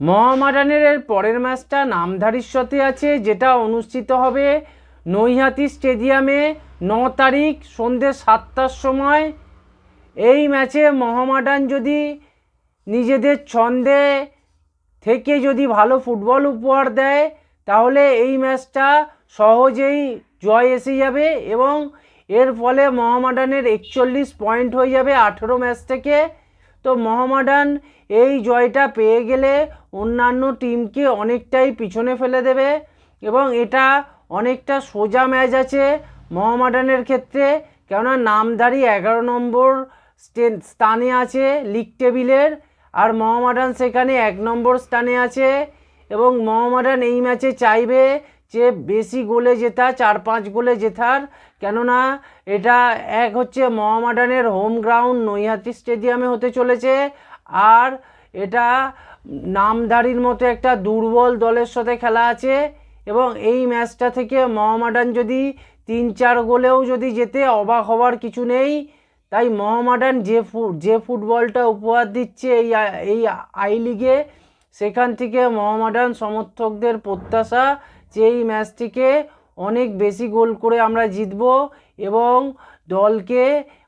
মোহামেডানের এর পরের ম্যাচটা নামধারীর সাথে আছে, যেটা অনুষ্ঠিত হবে নৈহাতি স্টেডিয়ামে ন তারিখ সন্ধ্যে সাতটার সময়। এই ম্যাচে মহামাডান যদি নিজেদের ছন্দে থেকে যদি ভালো ফুটবল উপহার দেয়, তাহলে এই ম্যাচটা সহজেই জয় এসে যাবে এবং এর ফলে মহামাডানের একচল্লিশ পয়েন্ট হয়ে যাবে আঠেরো ম্যাচ থেকে। তো মোহামেডান, এই জয়টা পেয়ে গেলে অন্যান্য টিমকে অনেকটাই পিছনে ফেলে দেবে এবং এটা অনেকটা সোজা ম্যাচ আছে মোহামেডানের ক্ষেত্রে। কেননা নামদারি এগারো নম্বর স্থানে আছে লিগ টেবিলের আর মোহামেডান সেখানে এক নম্বর স্থানে আছে এবং মোহামেডান এই ম্যাচে চাইবে যে বেশি গোলে জেতা, চার পাঁচ গোলে জেতার। কেননা এটা এক হচ্ছে মহামাডানের হোম গ্রাউন্ড, নৈহাটি স্টেডিয়ামে হতে চলেছে। আর এটা নামধারীর মতো একটা দুর্বল দলের সাথে খেলা আছে। এবং এই ম্যাচটা থেকে মোহামেডান যদি তিন চার গোলেও যদি যেতে, অবাক হওয়ার কিছু নেই। তাই মহামাডান যে যে ফুটবলটা উপহার দিচ্ছে এই এই আই লিগে, সেখান থেকে মোহামেডান সমর্থকদের প্রত্যাশা যে এই ম্যাচটিকে অনেক বেশি গোল করে আমরা জিতব এবং দলকে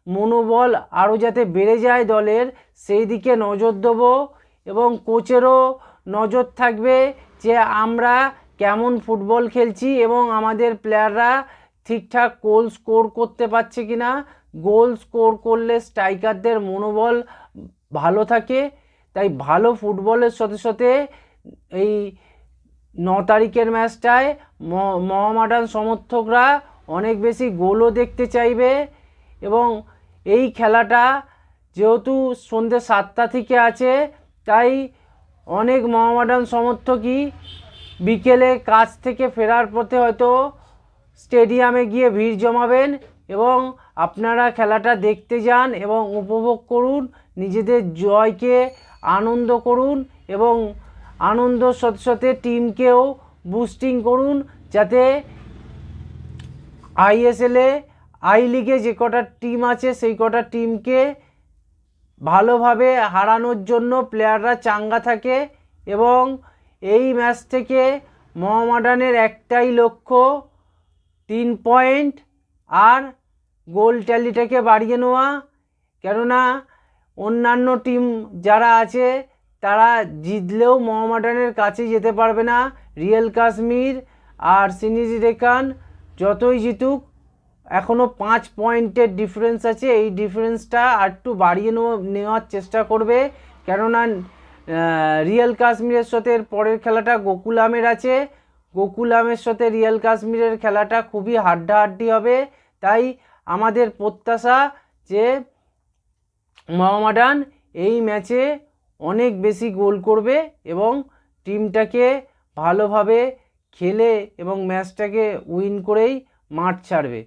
মনোবল আরও যাতে বেড়ে যায় দলের, সেই দিকে নজর দেবো এবং কোচেরও নজর থাকবে যে আমরা কেমন ফুটবল খেলছি এবং আমাদের প্লেয়াররা ঠিকঠাক গোল স্কোর করতে পারছে কি না। গোল স্কোর করলে স্ট্রাইকারদের মনোবল ভালো থাকে, তাই ভালো ফুটবলের সাথে সাথে এই ন তারিখের ম্যাচটায় মোহামেডান সমর্থকরা অনেক বেশি গোলও দেখতে চাইবে এবং এই খেলাটা যেহেতু সন্ধ্যে সাতটা থেকে আছে, তাই অনেক মোহামেডান সমর্থকই বিকেলে কাজ থেকে ফেরার পথে হয়তো স্টেডিয়ামে গিয়ে ভিড় জমাবেন এবং আপনারা খেলাটা দেখতে যান এবং উপভোগ করুন, নিজেদের জয়কে আনন্দ করুন এবং আনন্দর সাথে টিমকেও বুস্টিং করুন যাতে আইএসএলে আই লিগে যে কটা টিম আছে, সেই কটা টিমকে ভালোভাবে হারানোর জন্য প্লেয়াররা চাঙ্গা থাকে এবং এই ম্যাচ থেকে মোহামেডানের একটাই লক্ষ্য, তিন পয়েন্ট আর গোল ট্যালিটাকে বাড়িয়ে নেওয়া। কেননা অন্যান্য টিম যারা আছে তারা জিতলেও মোহামেডানের কাছে যেতে পারবে না। রিয়েল কাশ্মীর আর সিনিজি ডেকান যতই জিতুক এখনও পাঁচ পয়েন্টের ডিফারেন্স আছে। এই ডিফারেন্সটা আর একটু বাড়িয়ে নেওয়া- নেওয়ার চেষ্টা করবে। কেননা রিয়েল কাশ্মীরের সাথে পরের খেলাটা গোকুলামের আছে। গোকুলামের সাথে রিয়েল কাশ্মীরের খেলাটা খুবই হাড্ডাহাড্ডি হবে। তাই আমাদের প্রত্যাশা যে মোহামেডান এই ম্যাচে অনেক বেশি গোল করবে এবং টিমটাকে ভালোভাবে খেলে এবং ম্যাচটাকে উইন করেই মাঠ ছাড়বে।